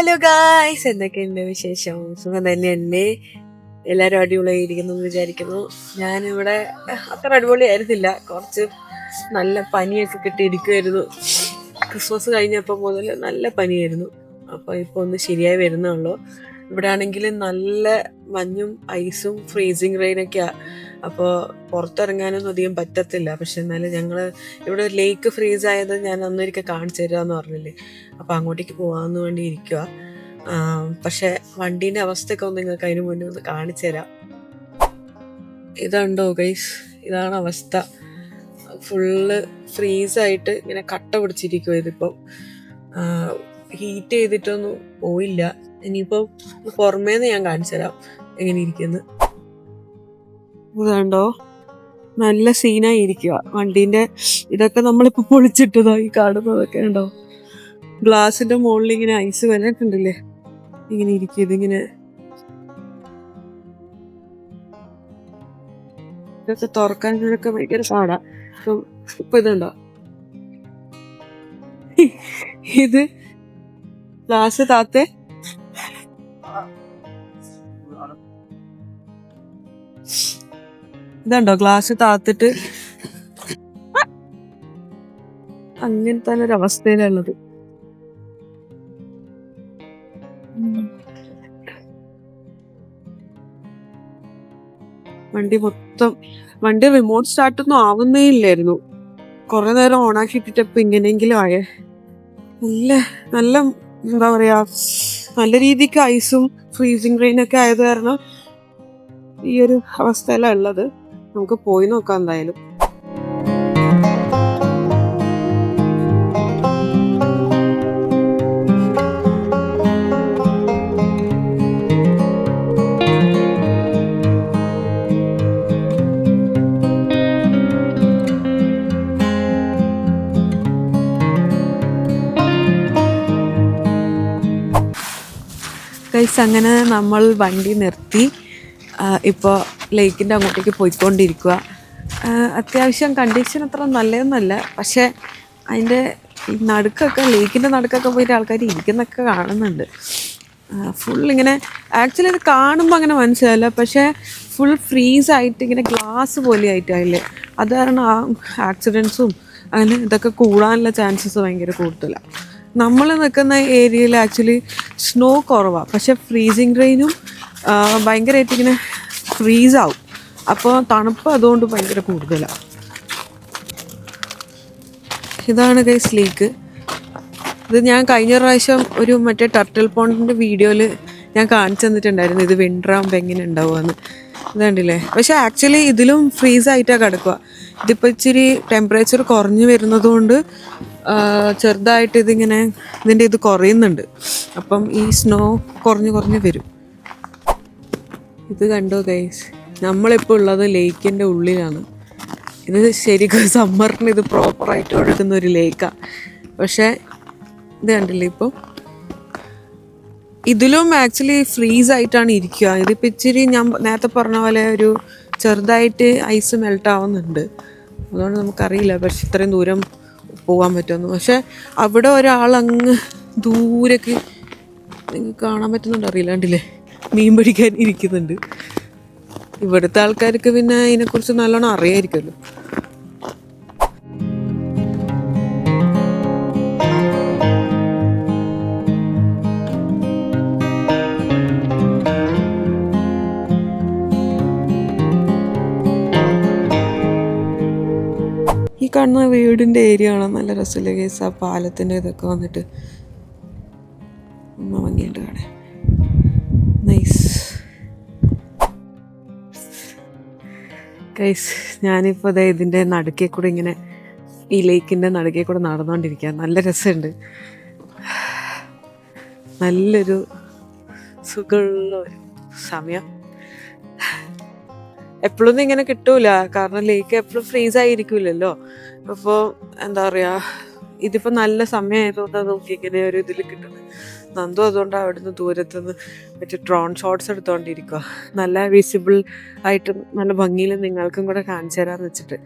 Hello guys എന്തൊക്കെയുണ്ട് വിശേഷം? സുഖം തന്നെയല്ലേ? എല്ലാവരും അടിപൊളിയായിരിക്കുന്നു എന്ന് വിചാരിക്കുന്നു. ഞാനിവിടെ അത്ര അടിപൊളിയായിരുന്നില്ല. കുറച്ച് നല്ല പനിയൊക്കെ കിട്ടിയിരിക്കുമായിരുന്നു ക്രിസ്മസ് കഴിഞ്ഞപ്പോൾ മുതൽ നല്ല പനിയായിരുന്നു. അപ്പോൾ ഇപ്പോൾ ഒന്ന് ശരിയായി വരുന്നുള്ളൂ ഇവിടെ ആണെങ്കിൽ നല്ല മഞ്ഞും ഐസും ഫ്രീസിങ് റെയിനൊക്കെയാണ് അപ്പോൾ പുറത്തിറങ്ങാനൊന്നും അധികം പറ്റത്തില്ല. പക്ഷെ എന്നാലും ഞങ്ങൾ ഇവിടെ ലേക്ക് ഫ്രീസ് ആയത് ഞാൻ അന്നൊരിക്കൽ കാണിച്ചു തരാമെന്ന് പറഞ്ഞില്ലേ? അപ്പോൾ അങ്ങോട്ടേക്ക് പോകാമെന്ന് വേണ്ടി ഇരിക്കുക പക്ഷെ വണ്ടീന്റെ അവസ്ഥയൊക്കെ ഒന്ന് നിങ്ങൾക്ക് അതിന് മുന്നേ ഒന്ന് കാണിച്ചു തരാം. ഇതുണ്ടോ ഗൈസ് ഇതാണ് അവസ്ഥ. ഫുള്ള് ഫ്രീസായിട്ട് ഇങ്ങനെ കട്ട പിടിച്ചിരിക്കുമോ ഇതിപ്പം. ഹീറ്റ് ചെയ്തിട്ടൊന്നും പോയില്ല. ഇനിയിപ്പോ പുറമേന്ന് ഞാൻ കാണിച്ചു തരാം എങ്ങനെ ഇരിക്കുന്നു. ഇതുണ്ടോ നല്ല സീനായി ഇരിക്കുക വണ്ടീന്റെ ഇതൊക്കെ നമ്മളിപ്പോൾ ഈ കാണുന്നതൊക്കെ ഉണ്ടോ ഗ്ലാസിന്റെ മുകളിൽ ഇങ്ങനെ ഐസ് വരട്ടുണ്ടല്ലേ ഇങ്ങനെ ഇരിക്കും ഇതിങ്ങനെ. ഇതൊക്കെ തുറക്കാൻ ഇതൊക്കെ ഭയങ്കര പാടാ. ഇപ്പൊ ഇതുണ്ടോ? ഇത് ഗ്ലാസ് താത്തേ ഇതുണ്ടോ ഗ്ലാസ് താത്തിട്ട്? അങ്ങനത്തെ ഒരു അവസ്ഥയിലുള്ളത് വണ്ടി മൊത്തം വണ്ടി റിമോട്ട് സ്റ്റാർട്ട് ഒന്നും ആവുന്നേ ഇല്ലായിരുന്നു. കുറെ നേരം ഓണാക്കി ഇട്ടിട്ടപ്പോ ഇങ്ങനെയെങ്കിലും ആയേ. നല്ല നല്ല എന്താ പറയാ നല്ല രീതിക്ക് ഐസും ഫ്രീസിങ് റെയിൻ ഒക്കെ ആയത് കാരണം ഈ ഒരു അവസ്ഥയിലാണ് ഉള്ളത്. നമുക്ക് പോയി നോക്കാം എന്തായാലും. ഗൈസ് അങ്ങനെ നമ്മൾ വണ്ടി നിർത്തി. ഇപ്പോൾ ലേക്കിന്റെ അങ്ങോട്ടേക്ക് പോയിക്കൊണ്ടിരിക്കുക അത്യാവശ്യം കണ്ടീഷൻ അത്ര നല്ലതൊന്നുമല്ല പക്ഷേ അതിന്റെ നടുക്കൊക്കെ ലേക്കിന്റെ നടുക്കൊക്കെ പോയിട്ട് ആൾക്കാർ ഇരിക്കുന്നൊക്കെ കാണുന്നുണ്ട്. ഫുൾ ഇങ്ങനെ ആക്ച്വലി ഇത് കാണുമ്പോൾ അങ്ങനെ മനസ്സിലായില്ല. പക്ഷേ ഫുൾ ഫ്രീസ് ആയിട്ട് ഇങ്ങനെ ഗ്ലാസ് പോലെ ആയിട്ടായില്ലേ അത് കാരണം ആ ആക്സിഡൻസും അങ്ങനെ ഇതൊക്കെ കൂടാനുള്ള ചാൻസസ് ഭയങ്കര കൂടുതലാണ് നമ്മൾ നിൽക്കുന്ന ഏരിയയിൽ ആക്ച്വലി സ്നോ കുറവാണ് പക്ഷെ ഫ്രീസിങ് റെയിനും ഭയങ്കരമായിട്ട് ഇങ്ങനെ ഫ്രീസ് ആവും. അപ്പോൾ തണുപ്പ് അതുകൊണ്ട് ഭയങ്കര കൂടുതലാണ് ഇതാണ് ഗൈസ് ലീക്ക് ഇത് ഞാൻ കഴിഞ്ഞ പ്രാവശ്യം ഒരു മറ്റേ ടർട്ടിൽ പോണ്ടിന്റെ വീഡിയോയിൽ ഞാൻ കാണിച്ചു തന്നിട്ടുണ്ടായിരുന്നു. ഇത് വിന്റർ ആകുമ്പോൾ എങ്ങനെ ഉണ്ടാവുമെന്ന് ഇത് കണ്ടില്ലേ പക്ഷെ ആക്ച്വലി ഇതിലും ഫ്രീസ് ആയിട്ടാണ് കിടക്കുക. ഇതിപ്പോൾ ഇച്ചിരി ടെമ്പറേച്ചർ കുറഞ്ഞു വരുന്നതുകൊണ്ട് ചെറുതായിട്ട് ഇതിങ്ങനെ ഇതിന്റെ ഇത് കുറയുന്നുണ്ട്. അപ്പം ഈ സ്നോ കുറഞ്ഞ് കുറഞ്ഞ് വരും. ഇത് കണ്ടോ ഗൈസ് നമ്മളിപ്പോൾ ഉള്ളത് ലേക്കിന്റെ ഉള്ളിലാണ്. ഇത് ശരിക്കും സമ്മറിന് ഇത് പ്രോപ്പറായിട്ട് ഒഴുകുന്ന ഒരു ലേക്കാണ് പക്ഷേ ഇത് കണ്ടില്ലേ ഇപ്പോൾ ഇതിലും ആക്ച്വലി ഫ്രീസ് ആയിട്ടാണ് ഇരിക്കുക. ഇതിപ്പോൾ ഇച്ചിരി ഞാൻ നേരത്തെ പറഞ്ഞ പോലെ ഒരു ചെറുതായിട്ട് ഐസ് മെൽട്ട് ആവുന്നുണ്ട്. അതുകൊണ്ട് നമുക്കറിയില്ല പക്ഷെ ഇത്രയും ദൂരം പോകാൻ പറ്റുമെന്ന്. പക്ഷെ അവിടെ ഒരാൾ അങ്ങ് ദൂരേക്ക് കാണാൻ പറ്റുന്നുണ്ട് അറിയില്ലാണ്ടില്ലേ മീൻ പിടിക്കാൻ ഇരിക്കുന്നുണ്ട്. ഇവിടുത്തെ ആൾക്കാർക്ക് പിന്നെ ഇതിനെക്കുറിച്ച് നല്ലോണം അറിയായിരിക്കുമല്ലോ. കാണുന്ന വീടിന്റെ ഏരിയ കാണാൻ നല്ല രസമില്ല കേസ് ആ പാലത്തിന്റെ ഇതൊക്കെ വന്നിട്ട് ഒന്ന് ഭംഗിയുണ്ട് കാണാൻ നൈസ് ഗൈസ് ഞാനിപ്പോൾ ദേ ഇതിന്റെ നടുക്കേ കൂടെ ഇങ്ങനെ ഈ ലേക്കിന്റെ നടുക്കേ കൂടെ നടന്നുകൊണ്ടിരിക്കുക നല്ല രസമുണ്ട് നല്ലൊരു സുഖമുള്ള ഒരു സമയം. എപ്പോഴൊന്നും ഇങ്ങനെ കിട്ടൂല. കാരണം ലേക്ക് എപ്പോഴും ഫ്രീസ് ആയിരിക്കില്ലല്ലോ അപ്പോൾ എന്താ പറയാ ഇതിപ്പോ നല്ല സമയമായതുകൊണ്ട് നോക്കി ഇങ്ങനെ ഒരു ഇതിൽ കിട്ടുന്നത് നന്ദു അതുകൊണ്ട് അവിടുന്ന് ദൂരത്തുനിന്ന് മറ്റേ ഡ്രോൺ ഷോട്ട്സ് എടുത്തോണ്ടിരിക്കുക നല്ല വിസിബിൾ ആയിട്ട് നല്ല ഭംഗിയിൽ നിങ്ങൾക്കും കൂടെ കാണിച്ചു തരാന്ന് വെച്ചിട്ട്.